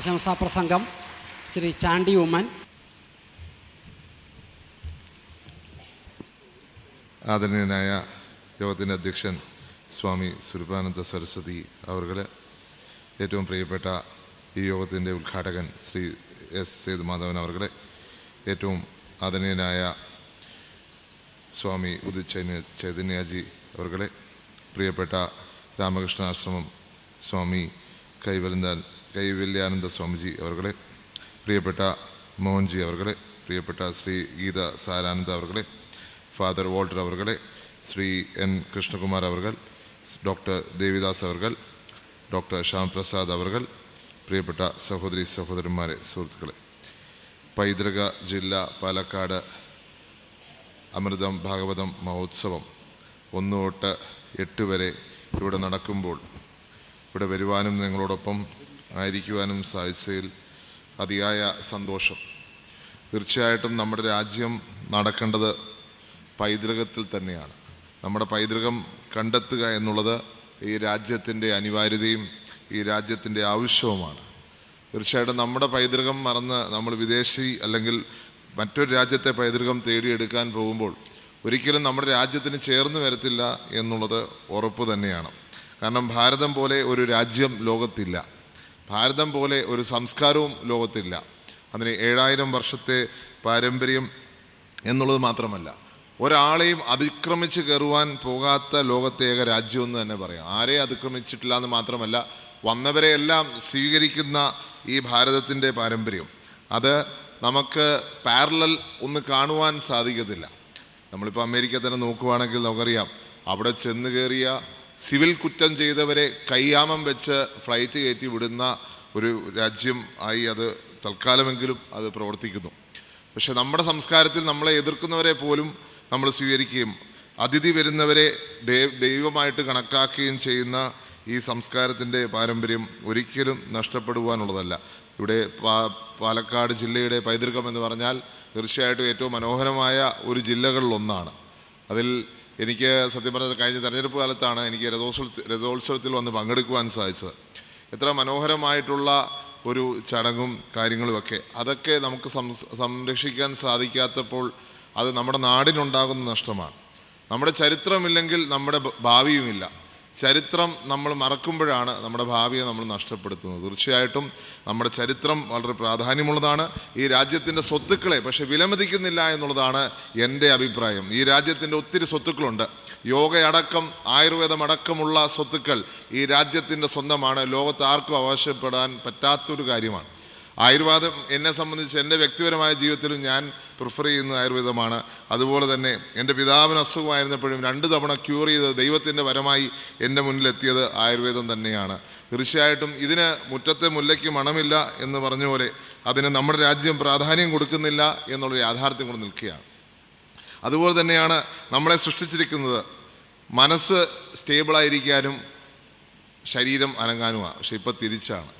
ആശംസാ പ്രസംഗം ശ്രീ ചാണ്ടി ഉമ്മൻ. ആദരണീയനായ യോഗത്തിന്റെ അധ്യക്ഷൻ സ്വാമി സുരൂപാനന്ദ സരസ്വതി അവർകളെ ഏറ്റവും പ്രിയപ്പെട്ട ഈ യോഗത്തിന്റെ ഉദ്ഘാടകൻ ശ്രീ എസ് സേതുമാധവൻ അവർകളെ ഏറ്റവും ആദരണീയനായ സ്വാമി ഉദിത് ചൈന ചൈതന്യജി അവർകളെ പ്രിയപ്പെട്ട രാമകൃഷ്ണാശ്രമം സ്വാമി കൈവലന്താൻ കൈവല്യാനന്ദ സ്വാമിജി അവർകളെ പ്രിയപ്പെട്ട മോഹൻജി അവർകളെ പ്രിയപ്പെട്ട ശ്രീ ഗീത സാരാനന്ദ അവർകളെ ഫാദർ വോൾട്ടർ അവർകളെ ശ്രീ എൻ കൃഷ്ണകുമാർ അവർ ഡോക്ടർ ദേവിദാസ് അവർ ഡോക്ടർ ശ്യാംപ്രസാദ് അവർ പ്രിയപ്പെട്ട സഹോദരി സഹോദരന്മാരെ സുഹൃത്തുക്കളെ. പൈതൃക ജില്ല പാലക്കാട് അമൃതം ഭാഗവതം മഹോത്സവം ഒന്ന് തൊട്ട് എട്ട് വരെ ഇവിടെ നടക്കുമ്പോൾ ഇവിടെ വരുവാനും നിങ്ങളോടൊപ്പം ആയിരിക്കുവാനും സാധിച്ചതിൽ അതിയായ സന്തോഷം. തീർച്ചയായിട്ടും നമ്മുടെ രാജ്യം നടക്കേണ്ടത് പൈതൃകത്തിൽ തന്നെയാണ്. നമ്മുടെ പൈതൃകം കണ്ടെത്തുക എന്നുള്ളത് ഈ രാജ്യത്തിന്റെ അനിവാര്യതയും ഈ രാജ്യത്തിന്റെ ആവശ്യവുമാണ്. തീർച്ചയായിട്ടും നമ്മുടെ പൈതൃകം മറന്ന് നമ്മൾ വിദേശി അല്ലെങ്കിൽ മറ്റൊരു രാജ്യത്തെ പൈതൃകം തേടിയെടുക്കാൻ പോകുമ്പോൾ ഒരിക്കലും നമ്മുടെ രാജ്യത്തിന് ചേർന്ന് വരത്തില്ല എന്നുള്ളത് ഉറപ്പ് തന്നെയാണ്. കാരണം ഭാരതം പോലെ ഒരു രാജ്യം ലോകത്തില്ല. ഭാരതം പോലെ ഒരു സംസ്കാരവും ലോകത്തില്ല. അതിന് ഏഴായിരം വർഷത്തെ പാരമ്പര്യം എന്നുള്ളത് മാത്രമല്ല ഒരാളെയും അതിക്രമിച്ച് കയറുവാൻ പോകാത്ത ലോകത്തെ ഏക രാജ്യം എന്ന് തന്നെ പറയാം. ആരെ അതിക്രമിച്ചിട്ടില്ല എന്ന് മാത്രമല്ല വന്നവരെയെല്ലാം സ്വീകരിക്കുന്ന ഈ ഭാരതത്തിന്റെ പാരമ്പര്യം. അത് നമുക്ക് പാരലൽ ഒന്ന് കാണുവാൻ സാധിക്കത്തില്ല. നമ്മളിപ്പോൾ അമേരിക്ക തന്നെ നോക്കുവാണെങ്കിൽ നമുക്കറിയാം അവിടെ ചെന്ന് കയറിയ സിവിൽ കുറ്റം ചെയ്തവരെ കയ്യാമം വെച്ച് ഫ്ലൈറ്റ് കയറ്റി വിടുന്ന ഒരു രാജ്യം ആയി അത് തൽക്കാലമെങ്കിലും അത് പ്രവർത്തിക്കുന്നു. പക്ഷേ നമ്മുടെ സംസ്കാരത്തിൽ നമ്മളെ എതിർക്കുന്നവരെ പോലും നമ്മൾ സ്വീകരിക്കുകയും അതിഥി വരുന്നവരെ ദൈവമായിട്ട് കണക്കാക്കുകയും ചെയ്യുന്ന ഈ സംസ്കാരത്തിന്റെ പാരമ്പര്യം ഒരിക്കലും നഷ്ടപ്പെടുവാനുള്ളതല്ല. ഇവിടെ പാലക്കാട് ജില്ലയുടെ പൈതൃകം എന്ന് പറഞ്ഞാൽ തീർച്ചയായിട്ടും ഏറ്റവും മനോഹരമായ ഒരു ജില്ലകളിലൊന്നാണ്. അതിൽ എനിക്ക് സത്യം പറഞ്ഞത് കഴിഞ്ഞ തെരഞ്ഞെടുപ്പ് കാലത്താണ് എനിക്ക് രഥോത്സവ രഥോത്സവത്തിൽ വന്ന് പങ്കെടുക്കുവാൻ സാധിച്ചത്. എത്ര മനോഹരമായിട്ടുള്ള ഒരു ചടങ്ങും കാര്യങ്ങളുമൊക്കെ അതൊക്കെ നമുക്ക് സംരക്ഷിക്കാൻ സാധിക്കാത്തപ്പോൾ അത് നമ്മുടെ നാടിനുണ്ടാകുന്ന നഷ്ടമാണ്. നമ്മുടെ ചരിത്രമില്ലെങ്കിൽ നമ്മുടെ ഭാവിയുമില്ല. ചരിത്രം നമ്മൾ മറക്കുമ്പോഴാണ് നമ്മുടെ ഭാവിയെ നമ്മൾ നഷ്ടപ്പെടുത്തുന്നത്. തീർച്ചയായിട്ടും നമ്മുടെ ചരിത്രം വളരെ പ്രാധാന്യമുള്ളതാണ്. ഈ രാജ്യത്തിന്റെ സ്വത്തുക്കളെ പക്ഷേ വിലമതിക്കുന്നില്ല എന്നുള്ളതാണ് എന്റെ അഭിപ്രായം. ഈ രാജ്യത്തിന്റെ ഒത്തിരി സ്വത്തുക്കളുണ്ട്. യോഗയടക്കം ആയുർവേദമടക്കമുള്ള സ്വത്തുക്കൾ ഈ രാജ്യത്തിന്റെ സ്വന്തമാണ്. ലോകത്ത് ആർക്കും അവകാശപ്പെടാൻ പറ്റാത്തൊരു കാര്യമാണ്. ആയുർവേദം എന്നെ സംബന്ധിച്ച് എന്റെ വ്യക്തിപരമായ ജീവിതത്തിലും ഞാൻ പ്രിഫർ ചെയ്യുന്ന ആയുർവേദമാണ്. അതുപോലെ തന്നെ എന്റെ പിതാവിന് അസുഖമായിരുന്നപ്പോഴും രണ്ട് തവണ ക്യൂർ ചെയ്ത് ദൈവത്തിന്റെ വരമായി എന്റെ മുന്നിലെത്തിയത് ആയുർവേദം തന്നെയാണ്. തീർച്ചയായിട്ടും ഇതിന് മുറ്റത്തെ മുല്ലയ്ക്ക് മണമില്ല എന്ന് പറഞ്ഞ പോലെ അതിന് നമ്മുടെ രാജ്യം പ്രാധാന്യം കൊടുക്കുന്നില്ല എന്നുള്ളൊരു യാഥാർത്ഥ്യം കൊണ്ട് നിൽക്കുകയാണ്. അതുപോലെ തന്നെയാണ് നമ്മളെ സൃഷ്ടിച്ചിരിക്കുന്നത്. മനസ്സ് സ്റ്റേബിളായിരിക്കാനും ശരീരം അനങ്ങാനുമാണ്. പക്ഷെ ഇപ്പം തിരിച്ചാണ്.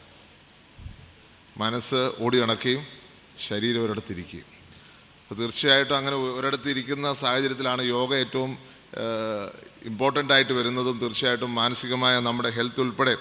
മനസ്സ് ഓടി നടക്കുകയും ശരീരം ഒരിടത്തിരിക്കുകയും. അപ്പോൾ തീർച്ചയായിട്ടും അങ്ങനെ ഒരിടത്തിരിക്കുന്ന സാഹചര്യത്തിലാണ് യോഗ ഏറ്റവും ഇമ്പോർട്ടന്റ് ആയിട്ട് വരുന്നതും തീർച്ചയായിട്ടും മാനസികമായ നമ്മുടെ ഹെൽത്ത് ഉൾപ്പെടെ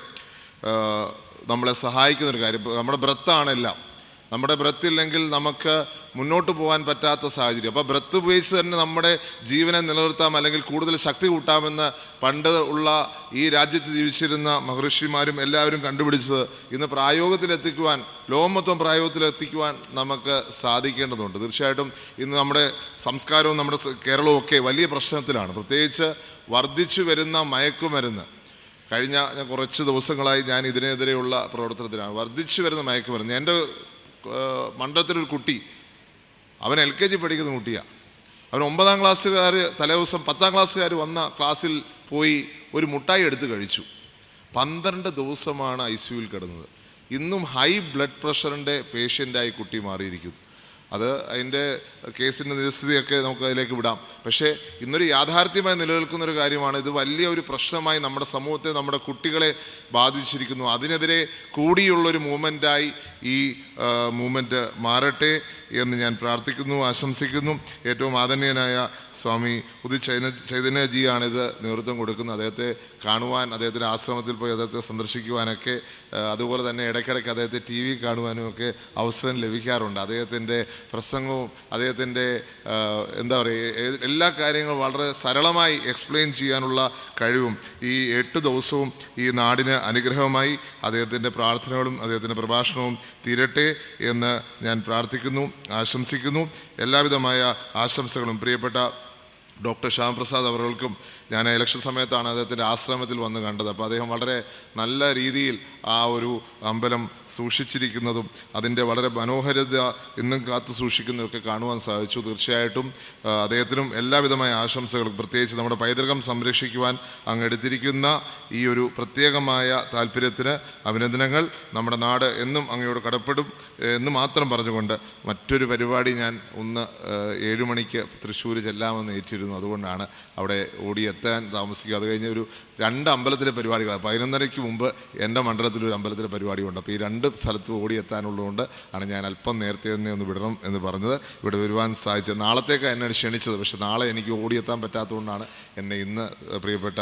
നമ്മളെ സഹായിക്കുന്നൊരു കാര്യം. നമ്മുടെ ബ്രത്താണ് എല്ലാം. നമ്മുടെ ബ്രത്ത് ഇല്ലെങ്കിൽ നമുക്ക് മുന്നോട്ട് പോകാൻ പറ്റാത്ത സാഹചര്യം. അപ്പോൾ ബ്രത്ത് ഉപയോഗിച്ച് തന്നെ നമ്മുടെ ജീവനെ നിലനിർത്താം അല്ലെങ്കിൽ കൂടുതൽ ശക്തി കൂട്ടാമെന്ന് പണ്ട് ഉള്ള ഈ രാജ്യത്ത് ജീവിച്ചിരുന്ന മഹർഷിമാരും എല്ലാവരും കണ്ടുപിടിച്ചത് ഇന്ന് പ്രായോഗത്തിലെത്തിക്കുവാൻ ലോകമൊത്തം പ്രായോഗത്തിലെത്തിക്കുവാൻ നമുക്ക് സാധിക്കേണ്ടതുണ്ട്. തീർച്ചയായിട്ടും ഇന്ന് നമ്മുടെ സംസ്കാരവും നമ്മുടെ കേരളവും ഒക്കെ വലിയ പ്രശ്നത്തിലാണ്. പ്രത്യേകിച്ച് വർദ്ധിച്ചു വരുന്ന മയക്കുമരുന്ന്. കഴിഞ്ഞ കുറച്ച് ദിവസങ്ങളായി ഞാൻ ഇതിനെതിരെയുള്ള പ്രവർത്തനത്തിലാണ്. വർദ്ധിച്ചു വരുന്ന മയക്കുമരുന്ന്. എന്റെ മണ്ഡലത്തിലൊരു കുട്ടി. അവൻ എൽ കെ ജി പഠിക്കുന്ന കുട്ടിയാണ് അവൻ ഒമ്പതാം ക്ലാസ്സുകാർ തലേദിവസം പത്താം ക്ലാസ്സുകാർ വന്ന ക്ലാസ്സിൽ പോയി ഒരു മുട്ടായി എടുത്ത് കഴിച്ചു. പന്ത്രണ്ട് ദിവസമാണ് ഐ സിയുവിൽ കിടന്നത്. ഇന്നും ഹൈ ബ്ലഡ് പ്രഷറിന്റെ പേഷ്യന്റായി കുട്ടി മാറിയിരിക്കുന്നു. അത് അതിന്റെ കേസിന്റെ നിരസ്ഥിതിയൊക്കെ നമുക്ക് അതിലേക്ക് വിടാം. പക്ഷേ ഇന്നൊരു യാഥാർത്ഥ്യമായി നിലനിൽക്കുന്ന ഒരു കാര്യമാണ്. ഇത് വലിയ ഒരു പ്രശ്നമായി നമ്മുടെ സമൂഹത്തെ നമ്മുടെ കുട്ടികളെ ബാധിച്ചിരിക്കുന്നു. അതിനെതിരെ കൂടിയുള്ളൊരു മൂവ്മെന്റായി ഈ മൂവ്മെന്റ് മാറട്ടെ എന്ന് ഞാൻ പ്രാർത്ഥിക്കുന്നു ആശംസിക്കുന്നു. ഏറ്റവും ആദരണീയനായ സ്വാമി ഉദി ചൈന ചൈതന്യജിയാണിത് നേതൃത്വം കൊടുക്കുന്നത് അദ്ദേഹത്തെ കാണുവാൻ അദ്ദേഹത്തിന്റെ ആശ്രമത്തിൽ പോയി അദ്ദേഹത്തെ സന്ദർശിക്കുവാനൊക്കെ അതുപോലെ തന്നെ ഇടയ്ക്കിടയ്ക്ക് അദ്ദേഹത്തെ ടി വി കാണുവാനും ഒക്കെ അവസരം ലഭിക്കാറുണ്ട്. അദ്ദേഹത്തിന്റെ പ്രസംഗവും അദ്ദേഹത്തിന്റെ എന്താ പറയുക എല്ലാ കാര്യങ്ങളും വളരെ സരളമായി എക്സ്പ്ലെയിൻ ചെയ്യാനുള്ള കഴിവും ഈ എട്ട് ദിവസവും ഈ നാടിന് അനുഗ്രഹമായി അദ്ദേഹത്തിന്റെ പ്രാർത്ഥനകളും അദ്ദേഹത്തിന്റെ പ്രഭാഷണവും തീരട്ടെ എന്ന് ഞാൻ പ്രാർത്ഥിക്കുന്നു ആശംസിക്കുന്നു. എല്ലാവിധമായ ആശംസകളും പ്രിയപ്പെട്ട ഡോക്ടർ ശ്യാമപ്രസാദ് അവർക്കും ഞാൻ ഇലക്ഷൻ സമയത്താണ് അദ്ദേഹത്തിന്റെ ആശ്രമത്തിൽ വന്ന് കണ്ടത്. അപ്പോൾ അദ്ദേഹം വളരെ നല്ല രീതിയിൽ ആ ഒരു അമ്പലം സൂക്ഷിച്ചിരിക്കുന്നതും അതിന്റെ വളരെ മനോഹരത ഇന്നും കാത്തു സൂക്ഷിക്കുന്നതൊക്കെ കാണുവാൻ സാധിച്ചു. തീർച്ചയായിട്ടും അദ്ദേഹത്തിനും എല്ലാവിധമായ ആശംസകളും. പ്രത്യേകിച്ച് നമ്മുടെ പൈതൃകം സംരക്ഷിക്കുവാൻ അങ്ങ് എടുത്തിരിക്കുന്ന ഈ ഒരു പ്രത്യേകമായ താല്പര്യത്തിന് അഭിനന്ദനങ്ങൾ. നമ്മുടെ നാട് എന്നും അങ്ങയോട് കടപ്പെടും എന്ന് മാത്രം പറഞ്ഞുകൊണ്ട് മറ്റൊരു പരിപാടി ഞാൻ ഒന്ന് ഏഴുമണിക്ക് ഏഴ് മണിക്ക് തൃശ്ശൂർ ചെല്ലാമെന്ന് ഏറ്റിരുന്നു. അതുകൊണ്ടാണ് അവിടെ ഓടിയെത്താൻ താമസിക്കുക. അത് കഴിഞ്ഞ് ഒരു രണ്ട് അമ്പലത്തിലെ പരിപാടികൾ പതിനൊന്നരയ്ക്ക് മുമ്പ് എന്റെ മണ്ഡലത്തിൽ ഒരു അമ്പലത്തിലെ പരിപാടി ഉണ്ട് അപ്പോൾ ഈ രണ്ട് സ്ഥലത്ത് ഓടി എത്താനുള്ളതുകൊണ്ട് ആണ് ഞാൻ അല്പം നേരത്തെ തന്നെ ഒന്ന് വിടണം എന്ന് പറഞ്ഞത്. ഇവിടെ വരുവാൻ സാധിച്ചത്. നാളത്തേക്ക് എന്നെ ക്ഷണിച്ചത്. പക്ഷെ നാളെ എനിക്ക് ഓടിയെത്താൻ പറ്റാത്തതുകൊണ്ടാണ് എന്നെ ഇന്ന് പ്രിയപ്പെട്ട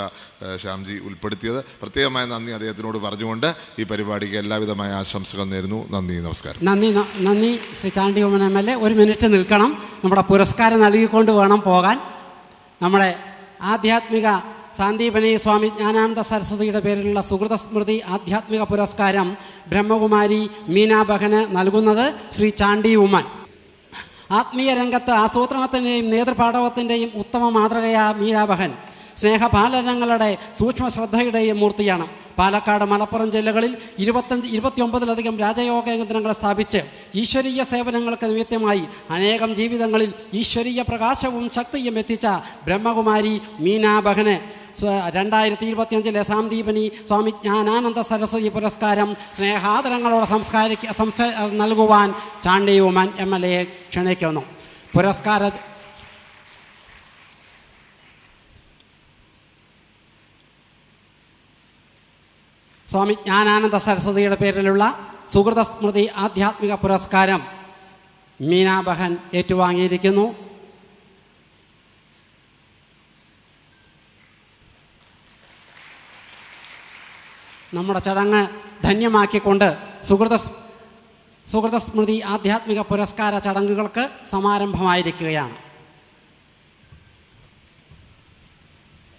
ശ്യാംജി ഉൾപ്പെടുത്തിയത്. പ്രത്യേകമായ നന്ദി അദ്ദേഹത്തിനോട് പറഞ്ഞുകൊണ്ട് ഈ പരിപാടിക്ക് എല്ലാവിധമായ ആശംസകൾ നേരുന്നു. നന്ദി നമസ്കാരം. നന്ദി നന്ദി Shri Chandy Oommen M L A. ഒരു മിനിറ്റ് നിൽക്കണം. നമ്മുടെ പുരസ്കാരം നൽകിക്കൊണ്ട് വേണം പോകാൻ. നമ്മുടെ ആധ്യാത്മിക സാന്ദീപനി സ്വാമി ജ്ഞാനാനന്ദ സരസ്വതിയുടെ പേരിലുള്ള സുഹൃത സ്മൃതി ആധ്യാത്മിക പുരസ്കാരം ബ്രഹ്മകുമാരി മീനാ ബഹന് നൽകുന്നത് ശ്രീ ചാണ്ടി ഉമ്മൻ. ആത്മീയ രംഗത്ത് ആസൂത്രണത്തിന്റെയും നേതൃപാഠവത്തിന്റെയും ഉത്തമ മാതൃകയായ മീനാബഹൻ സ്നേഹപാലനങ്ങളുടെ സൂക്ഷ്മ ശ്രദ്ധയുടെയും മൂർത്തിയാണ്. പാലക്കാട് മലപ്പുറം ജില്ലകളിൽ ഇരുപത്തഞ്ച് ഇരുപത്തിയൊമ്പതിലധികം രാജയോഗ കേന്ദ്രങ്ങൾ സ്ഥാപിച്ച് ഈശ്വരീയ സേവനങ്ങൾക്ക് നിമിത്തമായി അനേകം ജീവിതങ്ങളിൽ ഈശ്വരീയ പ്രകാശവും ശക്തിയും എത്തിച്ച ബ്രഹ്മകുമാരി മീനാബഹന് രണ്ടായിരത്തി ഇരുപത്തിയഞ്ചിലെ സാന്ദീപനി സ്വാമി ജ്ഞാനാനന്ദ സരസ്വതി പുരസ്കാരം സ്നേഹാദരങ്ങളോട് സംസ്കാരിക്ക സംസ നൽകുവാൻ ചാണ്ടി ഉമാൻ എം എൽ എയെ ക്ഷണിക്കുന്നു. പുരസ്കാര സ്വാമി ജ്ഞാനാനന്ദ സരസ്വതിയുടെ പേരിലുള്ള സുഹൃത സ്മൃതി ആധ്യാത്മിക പുരസ്കാരം മീനാബഹൻ ഏറ്റുവാങ്ങിയിരിക്കുന്നു. നമ്മുടെ ചടങ്ങ് ധന്യമാക്കിക്കൊണ്ട് സുഹൃത സുഹൃത സ്മൃതി ആധ്യാത്മിക പുരസ്കാര ചടങ്ങുകൾക്ക് സമാരംഭമായിരിക്കുകയാണ്.